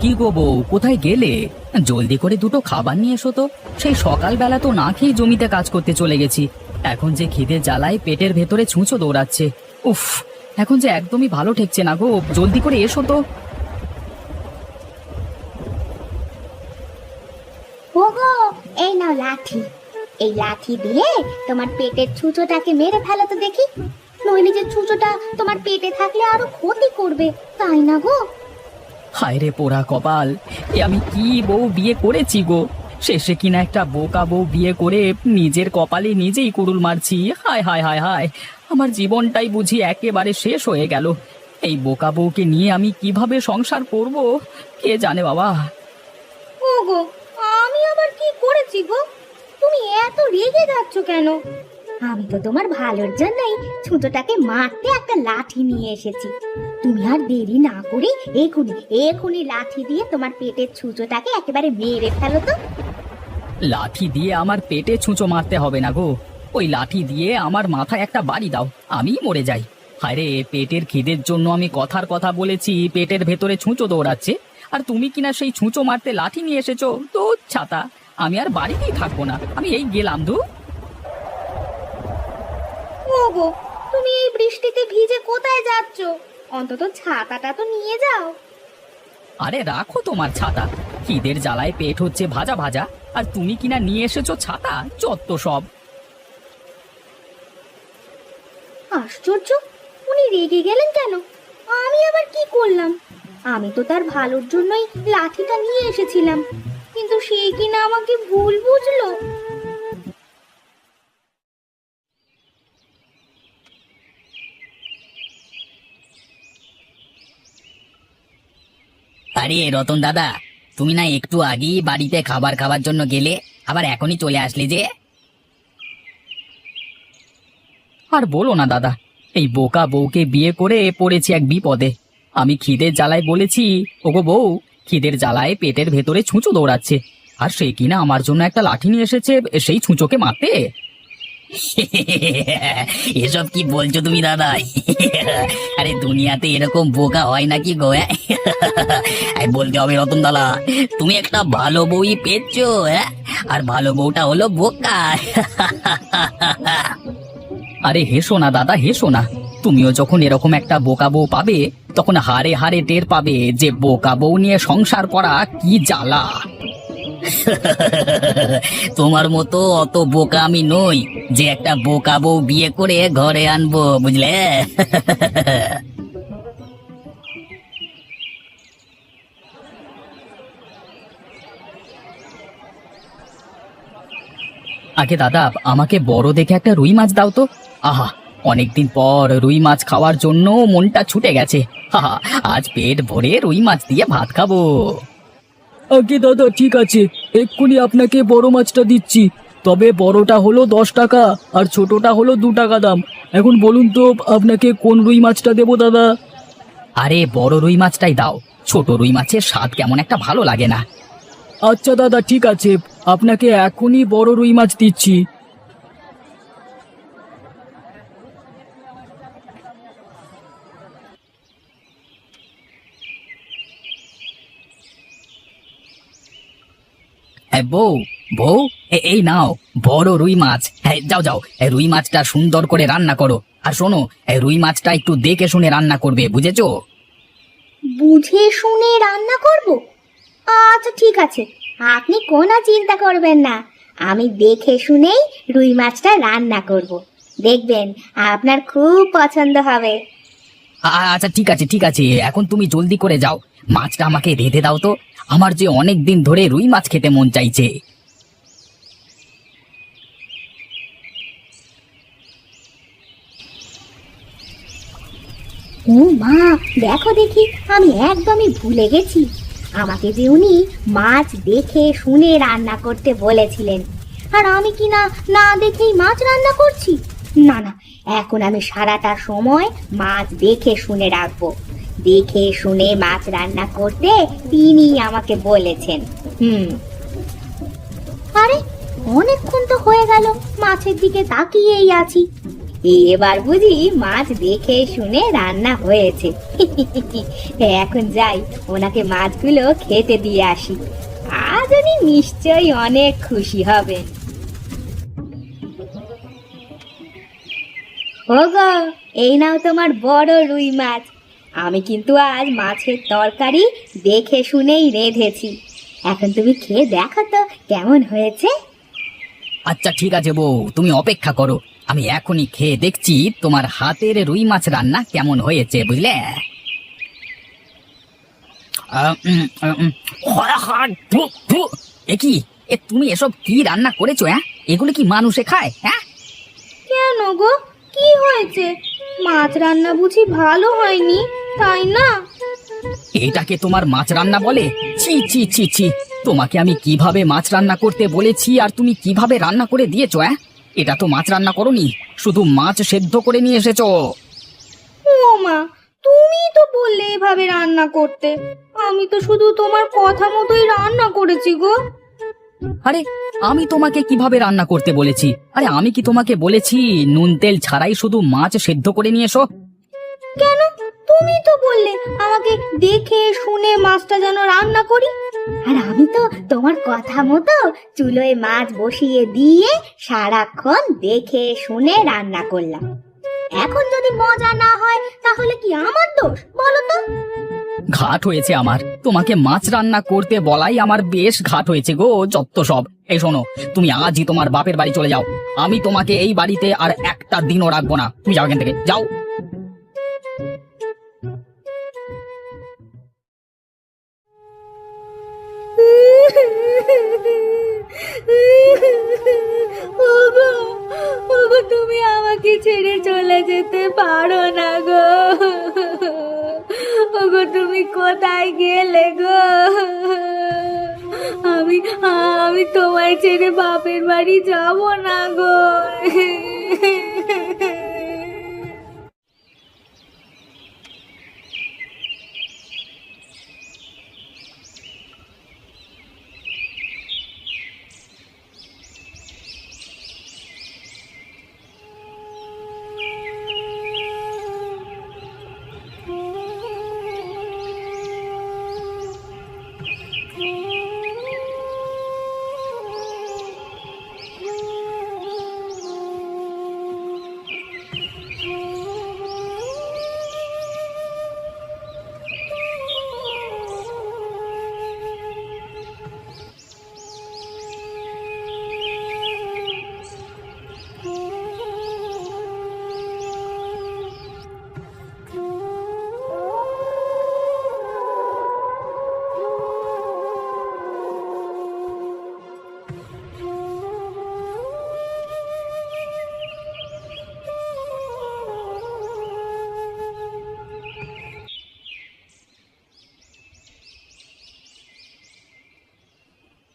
কি গো বউ, কোথায় গেলে? জলদি করে দুটো খাবার নিয়ে এসো তো। সেই সকালবেলা তো না খেয়ে জমিতে কাজ করতে চলে গেছি। এখন যে খিদে জ্বালায় পেটের ভেতরে ছুঁচো দৌড়াচ্ছে। উফ, এখন যে একদমই ভালো ঠেকছে না গো, জলদি করে এসো তো। ওগো, এই নাও লাঠি। এই লাঠি দিয়ে তোমার পেটের ছুঁচোটাকে মেরে ফেলো তো দেখি। নইলে যে ছুঁচোটা তোমার পেটে থাকলে আরও ক্ষতি করবে, তাই না গো? হায় রে পোড়া কপাল, এ আমি কি বউ বিয়ে করেছি গো? শেষে কিনা একটা বোকা বউ বিয়ে করে নিজের কপালে নিজেই কুড়ুল মারছি। হায় হায় হায় হায়, আমার জীবনটাই বুঝি একেবারে শেষ হয়ে গেল। এই বোকা বউকে নিয়ে আমি কীভাবে সংসার করব? কে জানে বাবা? ওগো, আমি আবার কি করেছি গো? তুমি এত রেগে যাচ্ছ কেন? আমি তো তোমার ভালোর জন্যই ছুঁচোটাকে মারতে একটা লাঠি নিয়ে এসেছি। তুমি আর দেরি না করে এখুনি এখুনি লাঠি দিয়ে তোমার পেটের ছুঁচোটাকে একেবারে মেরে ফেলো তো। লাঠি দিয়ে আমার পেটে ছুঁচো মারতে হবে না গো। ওই লাঠি দিয়ে আমার মাথায় একটা বাড়ি দাও আমি মরে যাই। হায় পেটের খিদের জন্য আমি কথার কথা বলেছি, পেটের ভেতরে ছুঁচো দৌড়াচ্ছে। আর তুমি কিনা সেই ছুঁচো মারতে লাঠি নিয়ে এসেছ তো ছাতা। আমি আর বাড়িতেই থাকব না, আমি এই গেলাম দু ওগো তুমি এই বৃষ্টিতে ভিজে কোথায় যাচ্ছ? অন্তত ছাতাটা তো নিয়ে যাও। আরে রাখো তোমার ছাতা। খিদের জ্বালায় পেট হচ্ছে ভাজা ভাজা। আর তুমি কিনা নিয়ে এসেছ ছাতা? চত্ব সব। আশ্চর্য উনি রেগে গেলেন কেন? আমি আবার কি করলাম? আমি তো তার ভালোর জন্যই লাঠিটা নিয়ে এসেছিলাম। কিন্তু সে কিনা আমাকে ভুল বুঝলো। আরে রতন দাদা, তুমি না একটু আগেই বাড়িতে খাবার খাবার জন্য গেলে, আবার এখনই চলে আসলে যে। আর বলো না দাদা, এই বোকা বউকে বিয়ে করে পড়েছি এক বিপদে। আমি খিদের জ্বালায় বলেছি, ওগো বউ, খিদের জ্বালায় পেটের ভেতরে ছুঁচো দৌড়াচ্ছে। আর সে কিনা আমার জন্য একটা লাঠি নিয়ে এসেছে, সেই ছুঁচোকে মারতে? এসব কি বলছো তুমি, দাদা? আরে, দুনিয়াতে এরকম বোকা হয় নাকি গো হ্যাঁ? বলতে হবে রতন দাদা, তুমি একটা ভালো বউই পেয়েছ হ্যাঁ? আর ভালো বউটা হলো বোকা। আরে, হেসো না, দাদা, হেসো না। তুমিও যখন এরকম একটা বোকা বউ পাবে, তখন হারে হারে টের পাবে যে বোকা বউ নিয়ে সংসার করা কি জ্বালা। তোমার মতো অত বোকা আমি নই। যে একটা বোকা বউ বিয়ে করে ঘরে আনব, বুঝলে? আগে দাদা, আমাকে বড় দেখে একটা রুই মাছ দাও তো। আহা, অনেকদিন পর রুই মাছ খাওয়ার জন্য মনটা ছুটে গেছে। আহা আজ পেট ভরে রুই মাছ দিয়ে ভাত খাব। আগে দাদা, ঠিক আছে, এক্ষুনি আপনাকে বড় মাছটা দিচ্ছি। তবে বড়টা হলো দশ টাকা আর ছোটটা হলো দু টাকা দাম। এখন বলুন তো আপনাকে কোন রুই মাছটা দেবো দাদা? আরে বড় রুই মাছটাই দাও। ছোট রুই মাছের স্বাদ কেমন একটা ভালো লাগে না। আচ্ছা দাদা ঠিক আছে। আপনাকে এখনই বড় রুই মাছ দিচ্ছি। হ্যাঁ বউ বউ এই নাও বড় রুই মাছ। হ্যাঁ যাও যাও রুই মাছটা সুন্দর করে রান্না করো। আর শোনো রুই মাছটা একটু দেখে শুনে রান্না করবে বুঝেছ? বুঝে শুনে রান্না করব? আচ্ছা ঠিক আছে। আপনি কোনো চিন্তা করবেন না। আমি দেখে শুনেই রুই মাছটা রান্না করব। দেখবেন আপনার খুব পছন্দ হবে। আচ্ছা ঠিক আছে ঠিক আছে এখন তুমি জলদি করে যাও। মাছটা আমাকে রেঁধে দাও তো। আমার যে অনেক দিন ধরে রুই মাছ খেতে মন চাইছে। ও মা, দেখো দেখি, আমি একদমই ভুলে গেছি। আমাকে যে উনি মাছ দেখে শুনে রান্না করতে বলেছিলেন। আর আমি কি না না দেখেই মাছ রান্না করছি? না না, এখন আমি সারাটা সময় মাছ দেখে শুনে রাখব। দেখে শুনে মাছ রান্না করতে তিনি আমাকে বলেছেন। হুম। আরে, অনেকক্ষণ তো হয়ে গেল, মাছের দিকে তাকিয়েই আছি। এবার বুঝি মাছ দেখে শুনে রান্না হয়েছে। এখন যাই, ওনাকে মাছগুলো খেতে দিয়ে আসি। আজ উনি নিশ্চয়ই অনেক খুশি হবেন। ওগো, এই নাও তোমার বড় রুই মাছ। আমি কিন্তু আজ মাছের তরকারি দেখে শুনেই রেঁধেছি। এখন তুমি খেয়ে দেখো তো কেমন হয়েছে। আচ্ছা ঠিক আছে বউ, তুমি অপেক্ষা করো। আমি এখনই খেয়ে দেখছি তোমার হাতের রুই মাছ রান্না কেমন হয়েছে বুঝলে। এ কি? এ তুমি এসব কি রান্না করেছ হ্যাঁ? এগুলো কি মানুষে খায় হ্যাঁ? কেন গো? কি হয়েছে? মাছ রান্না বুঝি ভালো হয়নি তাই না? এটাকে তোমার মাছ রান্না বলে? ছি ছি ছি ছি। তোমাকে আমি কীভাবে মাছ রান্না করতে বলেছি আর তুমি কীভাবে রান্না করে দিয়েছ হ্যাঁ? এটা তো মাছ রান্না করনি শুধু মাছ সেদ্ধ করে নিয়ে এসেছ। ও মা তুমি তো বললে এভাবে রান্না করতে। আমি তো শুধু তোমার কথা মতোই রান্না করেছি গো। আরে আমি তোমাকে কীভাবে রান্না করতে বলেছি? আরে আমি কি তোমাকে বলেছি নুন তেল ছাড়াই শুধু মাছ সেদ্ধ করে নিয়ে এসো? কেন? তুমি তো বললে আমাকে দেখে, শুনে মাছটা যেন রান্না করি। আর আমি তো তোমার কথা মতো চুলোয় মাছ বসিয়ে দিয়ে সারাক্ষণ দেখে, শুনে রান্না করলাম। এখন যদি মজা না হয়, তাহলে কি আমার দোষ? বলো তো। ঘাট হয়েছে আমার। তোমাকে মাছ রান্না করতে বলাই আমার বেশ ঘাট হয়েছে গো, যত সব। এই শোনো, তুমি আজই তোমার বাপের বাড়ি চলে যাও। আমি তোমাকে এই বাড়িতে আর একটা দিনও রাখব না। তুমি যাও এখান থেকে। যাও। চলে যেতে পারো না গো। ওগো, তুমি কোথায় গেলে গো? আমি আমি তোমায় ছেড়ে বাপের বাড়ি যাব না গো।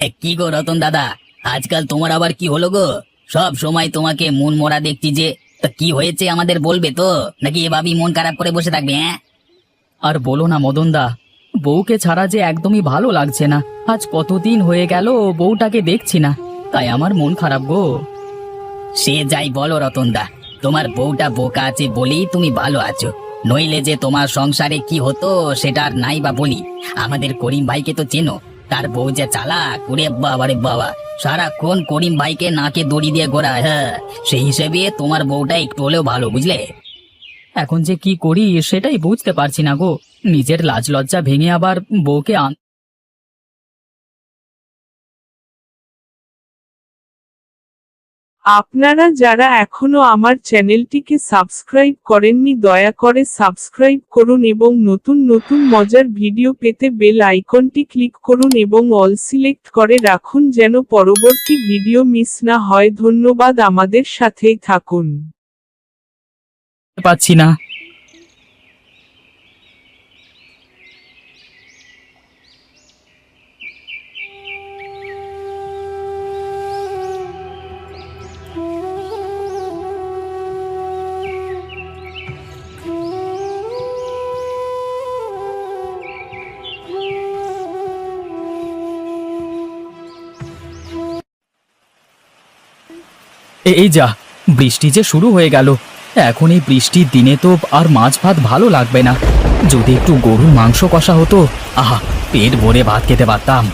এ, কি গো রতন দাদা? আজকাল তোমার আবার কি হলো গো? সব সময় তোমাকে মন মরা দেখছি যে তা কি হয়েছে আমাদের বলবে তো? নাকি এভাবেই মন খারাপ করে বসে থাকবে হ্যাঁ? আর বলো না মদনদা বউকে ছাড়া যে একদমই ভালো লাগছে না। আজ কতদিন হয়ে গেল বউটাকে দেখছি না। তাই আমার মন খারাপ গো। সে যাই বলো রতনদা তোমার বউটা বোকা আছে বলেই তুমি ভালো আছো। নইলে যে তোমার সংসারে কি হতো সেটা আর নাই বা বলি। আমাদের করিম ভাইকে তো চেনো তার বউ যে চালাক করে বাবা রে বাবা। সারাক্ষণ করিম ভাইকে নাকে দড়ি দিয়ে ঘোরায় হ্যাঁ। সেই হিসেবে তোমার বউটা একটু হলেও ভালো, বুঝলে? এখন যে কি করি, সেটাই বুঝতে পারছি না গো। নিজের লাজ লজ্জা ভেঙে আবার বউকে আন আপনারা যারা এখনও আমার চ্যানেলটিকে সাবস্ক্রাইব করেননি, দয়া করে সাবস্ক্রাইব করুন এবং নতুন নতুন মজার ভিডিও পেতে বেল আইকনটি ক্লিক করুন এবং অল সিলেক্ট করে রাখুন যেন পরবর্তী ভিডিও মিস না হয়। ধন্যবাদ। আমাদের সাথেই থাকুন। পাচ্ছি না। এই যা, বৃষ্টি যে শুরু হয়ে গেল। এখন এই বৃষ্টির দিনে তো আর মাছ ভাত ভালো লাগবে না। যদি একটু গরুর মাংস কষা হতো, আহা, পেট ভরে ভাত খেতে পারতাম।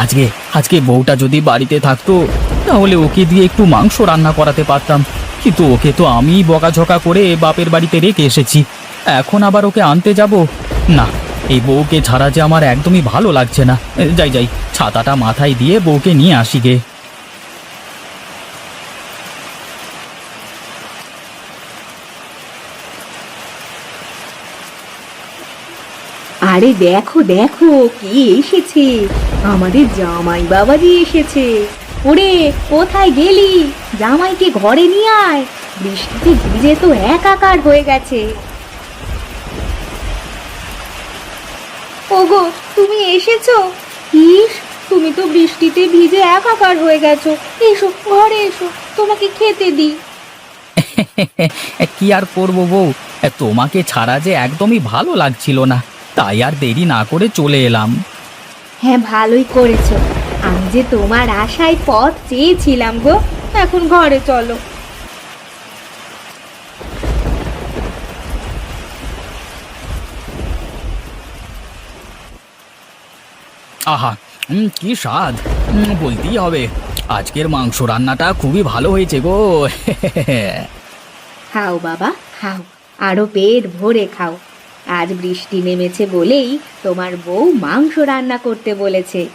আজকে আজকে বউটা যদি বাড়িতে থাকতো, তাহলে ওকে দিয়ে একটু মাংস রান্না করাতে পারতাম। কিন্তু ওকে তো আমি বকাঝকা করে বাপের বাড়িতে রেখে এসেছি। এখন আবার ওকে আনতে যাব? না, এই বউকে ছাড়া যে আমার একদমই ভালো লাগছে না। যাই যাই, ছাতাটা মাথায় দিয়ে বউকে নিয়ে আসি গে। আরে দেখো দেখো, কি এসেছে? আমাদের জামাই বাবাজি এসেছে। ওরে, কোথায় গেলি? জামাইকে ঘরে নিয়ে আয়। বৃষ্টিতে ভিজে তো একাকার হয়ে গেছে। ওগো, তুমি এসেছ? ইস, তুমি তো বৃষ্টিতে ভিজে একাকার হয়ে গেছো। এসো, ঘরে এসো, তোমাকে খেতে দিই। কি আর করব বউ? তোমাকে ছাড়া যে একদমই ভালো লাগছিল না। তাই আর দেরি না করে চলে এলাম। হ্যাঁ ভালোই করেছ। আমি যে তোমার আশায় পথ চেয়েছিলাম গো এখন ঘরে চলো। আহা উম, কি স্বাদ। উম, বলতেই হবে আজকের মাংস রান্নাটা খুবই ভালো হয়েছে গো। খাও বাবা খাও আরও পেট ভরে খাও। আজ বৃষ্টি নেমেছে বলেই তোমার বউ মাংস রান্না করতে বলেছে।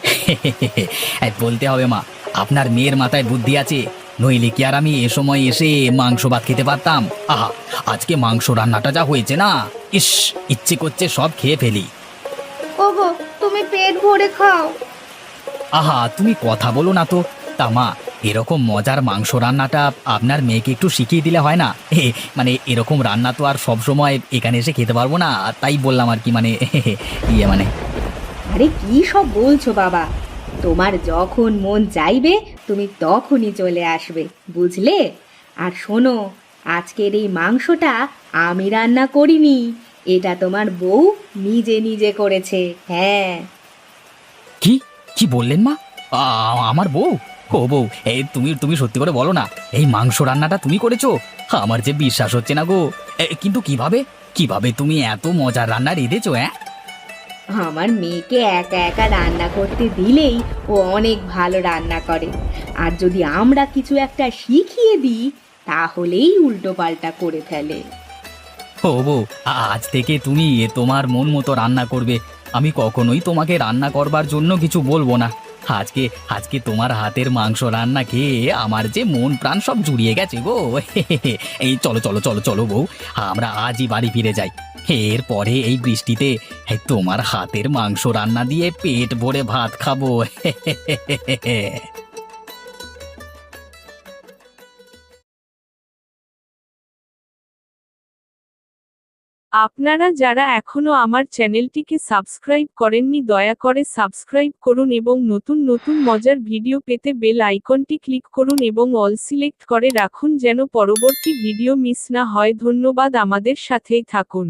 বলতে হবে মা আপনার মেয়ের মাথায় বুদ্ধি আছে। নইলে কি আর আমি এ সময় এসে মাংস ভাত খেতে পারতাম? আহা আজকে মাংস রান্নাটা যা হয়েছে না? ইস ইচ্ছে করছে সব খেয়ে ফেলি। ওগো তুমি পেট ভরে খাও। আহা তুমি কথা বলো না তো। তা মা এরকম মজার মাংস রান্নাটা আপনার মেয়েকে একটু শিখিয়ে দিলে হয় না? হে, মানে এরকম রান্না তো আর সব সময় এখানে এসে খেতে পারব না তাই বললাম আর কি মানে ইয়ে মানে। আরে কি সব বলছো বাবা? তোমার যখন মন চাইবে তুমি তখনই চলে আসবে বুঝলে? আর শোনো আজকের এই মাংসটা আমি রান্না করিনি এটা তোমার বউ নিজে নিজে করেছে হ্যাঁ। কি? কি বললেন মা? আ- আমার বউ? ও বউ এই তুমি তুমি সত্যি করে বলো না এই মাংস রান্নাটা তুমি করেছ? আমার যে বিশ্বাস হচ্ছে না গো। এ, কিন্তু কীভাবে? কীভাবে তুমি এত মজার রান্না রেঁধেছো হ্যাঁ আমার মেয়েকে একা একা রান্না করতে দিলেই ও অনেক ভালো রান্না করে। আর যদি আমরা কিছু একটা শিখিয়ে দিই তাহলেই উল্টো পাল্টা করে ফেলে। ও বউ আজ থেকে তুমি এ তোমার মন মতো রান্না করবে। আমি কখনোই তোমাকে রান্না করবার জন্য কিছু বলব না। আজকে আজকে তোমার হাতের মাংস রান্না খেয়ে আমার যে মন প্রাণ সব জুড়িয়ে গেছে গো। এই চলো চলো চলো চলো বউ, আমরা আজই বাড়ি ফিরে যাই। এর পরে এই বৃষ্টিতে তোমার হাতের মাংস রান্না দিয়ে পেট ভরে ভাত খাব। আপনারা যারা এখনও আমার চ্যানেলটিকে সাবস্ক্রাইব করেননি, দয়া করে সাবস্ক্রাইব করুন এবং নতুন নতুন মজার ভিডিও পেতে বেল আইকনটি ক্লিক করুন এবং অল সিলেক্ট করে রাখুন যেন পরবর্তী ভিডিও মিস না হয়। ধন্যবাদ। আমাদের সাথেই থাকুন।